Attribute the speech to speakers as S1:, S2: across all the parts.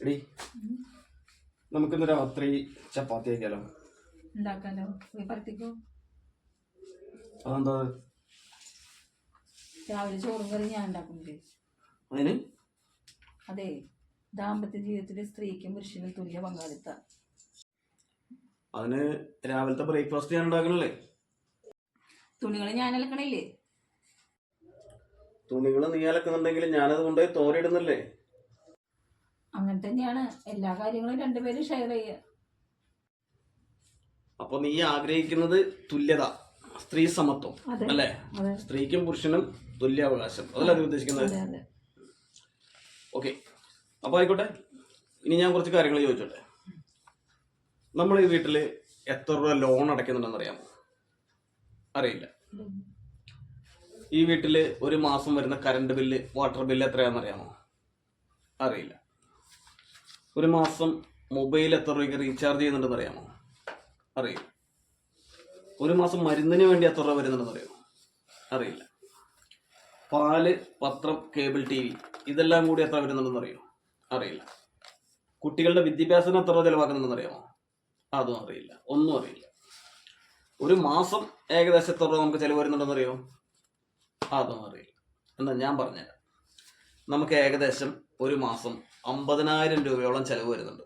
S1: എടി നമുക്കിന്ന് രാത്രി ചപ്പാത്തി ആക്കിയാലോ
S2: ഉണ്ടാക്കാലോ? പരത്തിക്കോ.
S1: അതെന്താ?
S2: രാവിലെ ചോറും കറി ഞാൻ ഉണ്ടാക്കുന്നില്ലേ
S1: അതിന്?
S2: അതെ ദാമ്പത്യ ജീവിതത്തിലെ സ്ത്രീക്കും പുരുഷനും തുല്യ പങ്കാളിത്ത.
S1: അതിന് രാവിലത്തെ ബ്രേക്ക്ഫാസ്റ്റ് ഞാൻ ഉണ്ടാക്കണല്ലേ?
S2: തുണികൾ ഞാൻ അലക്കണില്ലേ?
S1: തുണികൾ നീ അലക്കുന്നുണ്ടെങ്കിൽ ഞാനത് കൊണ്ടുപോയി തോരയിടുന്നല്ലേ?
S2: അങ്ങനെ തന്നെയാണ്. എല്ലാ കാര്യങ്ങളും രണ്ടുപേരും ഷെയർ ചെയ്യുക.
S1: അപ്പൊ നീ ആഗ്രഹിക്കുന്നത് തുല്യത സ്ത്രീ സമത്വം അല്ലെ? സ്ത്രീക്കും പുരുഷനും തുല്യാവകാശം. അതല്ല നീ ഉദ്ദേശിക്കുന്നത്? ഓക്കെ. അപ്പൊ ആയിക്കോട്ടെ. ഇനി ഞാൻ കുറച്ച് കാര്യങ്ങൾ ചോദിച്ചോട്ടെ. നമ്മൾ ഈ വീട്ടിൽ എത്ര രൂപ ലോൺ അടയ്ക്കുന്നുണ്ടെന്ന് അറിയാമോ അറിയില്ല. ഈ വീട്ടിൽ ഒരു മാസം വരുന്ന കറണ്ട് ബില്ല് വാട്ടർ ബില്ല് എത്രയാണെന്ന് അറിയാമോ അറിയില്ല. ഒരു മാസം മൊബൈൽ എത്ര രൂപയ്ക്ക് റീചാർജ് ചെയ്യുന്നുണ്ടെന്ന് അറിയാമോ? അറിയില്ല. ഒരു മാസം മരുന്നിന് വേണ്ടി എത്ര രൂപ വരുന്നുണ്ടെന്ന് അറിയാമോ? അറിയില്ല. പാൽ പത്രം കേബിൾ ടി വി ഇതെല്ലാം കൂടി എത്ര വരുന്നുണ്ടെന്ന് അറിയോ? അറിയില്ല. കുട്ടികളുടെ വിദ്യാഭ്യാസത്തിന് എത്ര രൂപ ചിലവാക്കുന്നുണ്ടെന്ന് അറിയാമോ? അതും അറിയില്ല. ഒന്നും അറിയില്ല. ഒരു മാസം ഏകദേശം എത്ര രൂപ നമുക്ക് ചിലവ് വരുന്നുണ്ടെന്ന് അറിയോ? അതും അറിയില്ല. എന്നാ ഞാൻ പറഞ്ഞുതരാം. നമുക്ക് ഏകദേശം ഒരു മാസം അമ്പതിനായിരം രൂപയോളം ചെലവ് വരുന്നുണ്ട്.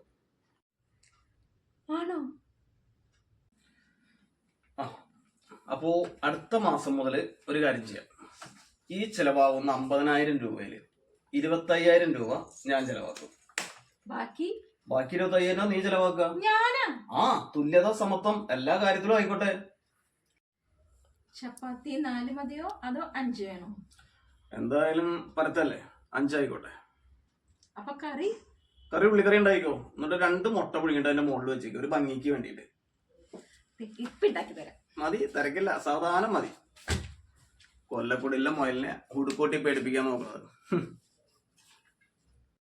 S2: ആണോ?
S1: ആ അപ്പോ അടുത്ത മാസം മുതൽ ഒരു കാര്യം ചെയ്യാം. ഈ ചെലവാകുന്ന അമ്പതിനായിരം രൂപയിൽ ഇരുപത്തയ്യായിരം രൂപ ഞാൻ ചെലവാക്കും.
S2: ബാക്കി?
S1: ബാക്കി ഇരുപത്തയ്യായിരം നീ ചെലവാക്കുക
S2: ഞാനാ?
S1: ആ തുല്യത സമത്വം എല്ലാ കാര്യത്തിലും ആയിക്കോട്ടെ.
S2: ചപ്പാത്തി നാല് മതിയോ? അതോ അഞ്ച് വേണോ?
S1: എന്തായാലും പരത്തല്ലേ? അഞ്ചായിക്കോട്ടെ.
S2: അപ്പൊ കറി?
S1: കറി ഉള്ളിക്കറി ഉണ്ടായിക്കോ? എന്നിട്ട് രണ്ട് മുട്ട പുഴുങ്ങിട്ട് അതിന്റെ മുകളിൽ വെച്ചേക്കും ഒരു ഭംഗിക്ക് വേണ്ടിയിട്ട്.
S2: ഇപ്പൊ ഉണ്ടാക്കി തരാം.
S1: മതി തിരക്കില്ല. സാവധാനം മതി. കൊല്ലക്കുടില്ല മുയലിനെ ഉടുക്കോട്ടി പേടിപ്പിക്കാൻ നോക്കുന്നത്.